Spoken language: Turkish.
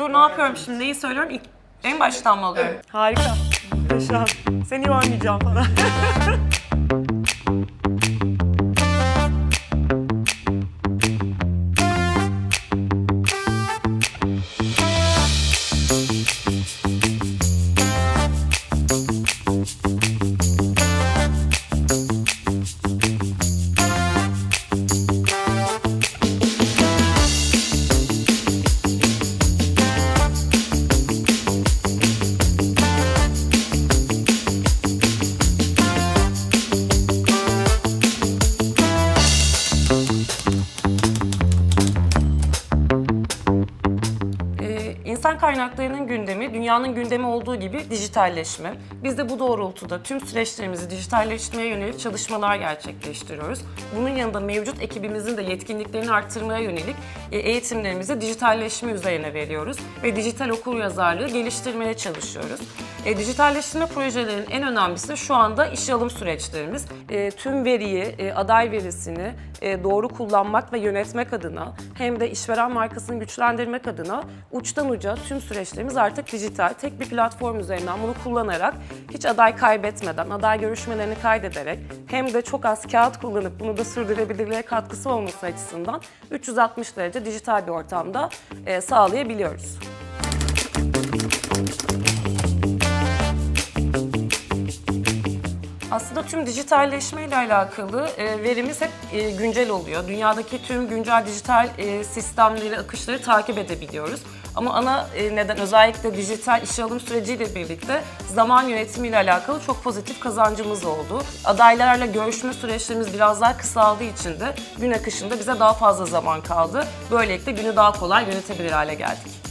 Dur ne yapıyorum şimdi? Neyi söylüyorum? İlk, en baştan mı alıyorum? Harika. Yaşa. Seni oynayacağım falan. İnsan kaynaklarının gündemi, dünyanın gündemi olduğu gibi dijitalleşme. Biz de bu doğrultuda tüm süreçlerimizi dijitalleştirmeye yönelik çalışmalar gerçekleştiriyoruz. Bunun yanında mevcut ekibimizin de yetkinliklerini arttırmaya yönelik e, eğitimlerimizi dijitalleşme üzerine veriyoruz ve dijital okuryazarlığı geliştirmeye çalışıyoruz. E, dijitalleştirme projelerinin en önemlisi şu anda işe alım süreçlerimiz. E, tüm veriyi, e, aday verisini e, doğru kullanmak ve yönetmek adına hem de işveren markasını güçlendirmek adına uçtan uca tüm süreçlerimiz artık dijital. Tek bir platform üzerinden bunu kullanarak hiç aday kaybetmeden, aday görüşmelerini kaydederek hem de çok az kağıt kullanıp bunu da sürdürülebilirliğe katkısı olması açısından 360 derece dijital bir ortamda e, sağlayabiliyoruz. Aslında tüm dijitalleşme ile alakalı e, verimiz hep e, güncel oluyor. Dünyadaki tüm güncel dijital e, sistemleri, akışları takip edebiliyoruz. Ama ana e, neden özellikle dijital işe alım süreciyle birlikte zaman yönetimi ile alakalı çok pozitif kazancımız oldu. Adaylarla görüşme süreçlerimiz biraz daha kısaldığı için de gün akışında bize daha fazla zaman kaldı. Böylelikle günü daha kolay yönetebilir hale geldik.